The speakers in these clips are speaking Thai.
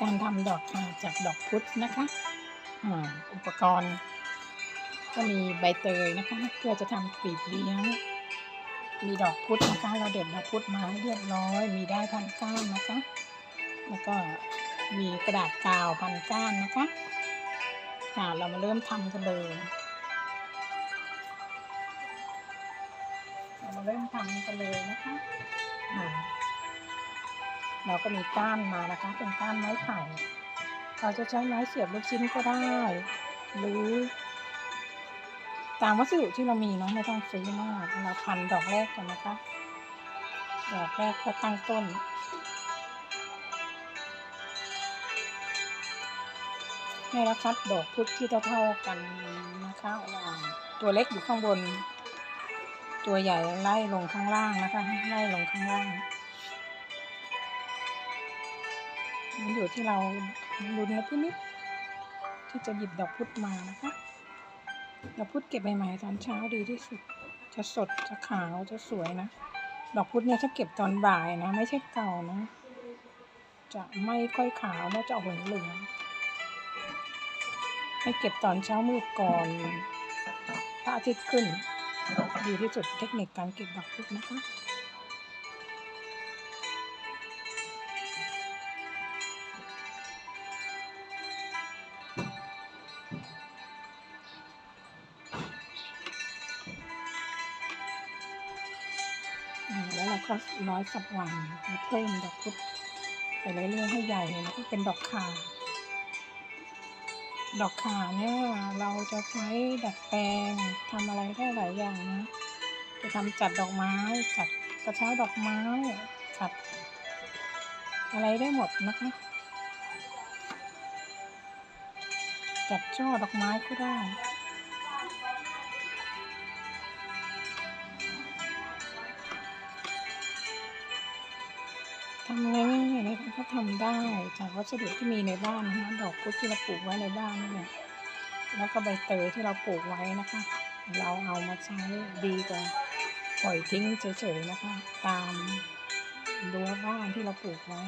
การทำดอกคาจากดอกพุธนะคะอุปกรณ์ ก็มีใบเตยนะคะ เพื่อจะทำกลีบเลี้ยง มีดอกพุธนะคะ เราเด็ดดอกพุธมาให้เรียบร้อย มีได้พันก้านนะคะ แล้วก็มีกระดาษกาวพันก้านนะคะค่ะเรามาเริ่มทำกันเลยเรามาเริ่มทำกันเลยนะคะ เราก็มีก้านมานะคะ เป็นก้านไม้ไผ่เราจะใช้ไม้เสียบลูกชิ้นก็ได้ หรือตามวัสดุที่เรามีเนาะไม่ต้องซื้อมากเราพันดอกแรกก่อนนะคะ ดอกแรกก็ตั้งต้นให้เราคัดดอกพุทธที่เท่าๆกันนะคะอ่าตัวเล็กอยู่ข้างบน ตัวใหญ่ไล่ลงข้างล่างนะคะไล่ลงข้างล่าง มันอยู่ที่เราลุ้นและพินิจที่จะหยิบดอกพุธมานะคะดอกพุธเก็บใหม่ๆตอนเช้าดีที่สุด จะสดจะขาวจะสวยนะดอกพุธเนี่ยถ้าเก็บตอนบ่ายนะ ไม่ใช่เก่านะ จะไม่ค่อยขาวนะจะออกเหลืองๆให้เก็บตอนเช้ามืดก่อนพระอาทิตย์ขึ้น ดีที่สุดเทคนิคการเก็บดอกพุธนะคะ ก็ร้อยสับหว่างแล้วเพิ่มดอกพุธไปเรื่อยๆให้ใหญ่แล้วก็เป็นดอกขา ดอกขาเนี่ยเราจะใช้ดัดแปลงทำอะไรได้หลายอย่างนะ จะทำจัดดอกไม้ จัดกระเช้าดอกไม้ จัด อะไรได้หมดนะคะ จัดช่อดอกไม้ก็ได้ ทำง่ายๆนะคะก็ทำได้จากวัสดุที่มีในบ้านนะคะดอกพุธที่เราปลูกไว้ในบ้านนี่แหละแล้วก็ใบเตยที่เราปลูกไว้นะคะ เราเอามาใช้ดีกว่าปล่อยทิ้งเฉยๆนะคะ ตามรั้วบ้านที่เราปลูกไว้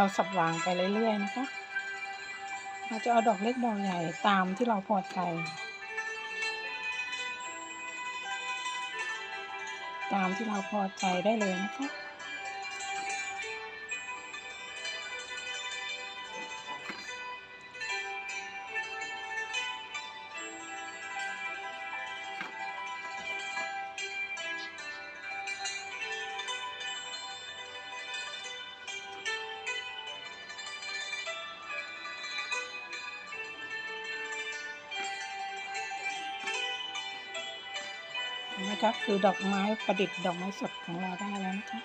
เราสับวางไปเรื่อยๆนะคะ เราจะเอาดอกเล็กดอกใหญ่ตามที่เราพอใจตามที่เราพอใจได้เลยนะคะ นะคะ คือดอกไม้ประดิษฐ์ดอกไม้สดของเราได้แล้วนะคะ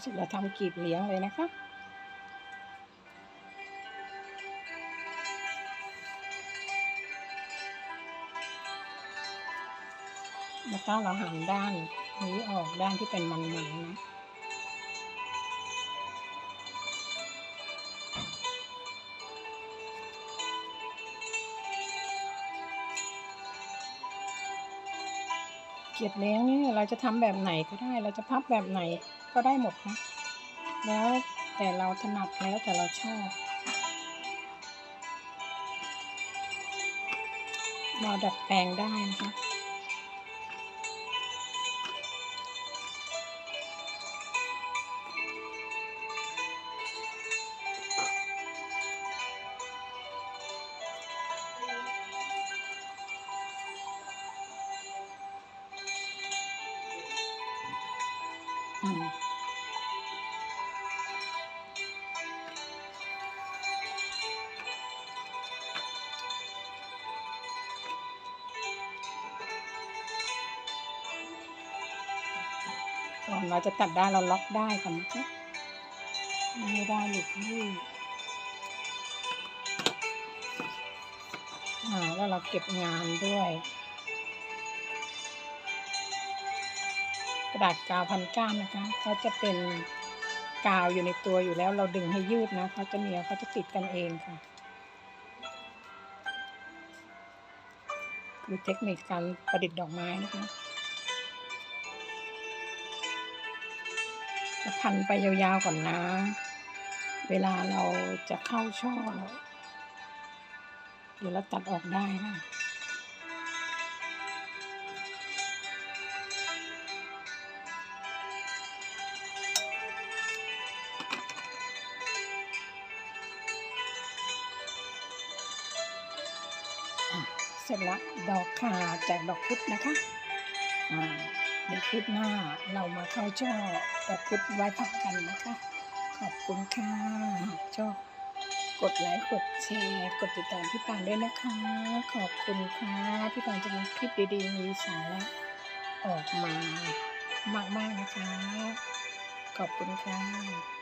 เสร็จแล้วทำกีบเลี้ยงเลยนะคะแล้วก็เราหันด้านนี้ออกด้านที่เป็นมันๆนะเกียดเลี้ยงนี่เราจะทำแบบไหนก็ได้ เราจะพับแบบไหน ก็ได้หมดนะแล้วแต่เราถนัดแล้วแต่เราชอบเราดัดแปลงได้นะคะอืม ก่อนเราจะตัดได้เราล็อกได้ก่อนนะคะไม่ได้หลุดลื่อ่าแล้วเราเก็บงานด้วย กระดาษกาวพันก้านนะคะเขาจะเป็นกาวอยู่ในตัวอยู่แล้วเราดึงให้ยืดนะเขาจะเหนียวเขาจะติดกันเองค่ะคือเทคนิคการประดิษฐ์ดอกไม้นะคะ พันไปยาวๆก่อนนะ เวลาเราจะเข้าช่อเราเดี๋ยวเราตัดออกได้นะอะเสร็จละดอกขาจากดอกพุธนะคะ อ่า ในคลิปหน้าเรามาเข้าช่อประพุธไว้พักกันนะคะ ขอบคุณค่ะหากชอบกดไลค์ กดแชร์ กดติดตามพี่ปานด้วยนะคะ ขอบคุณค่ะ พี่ปานจะมีคลิปดีๆ มีสาระออกมามากๆนะคะ ขอบคุณค่ะ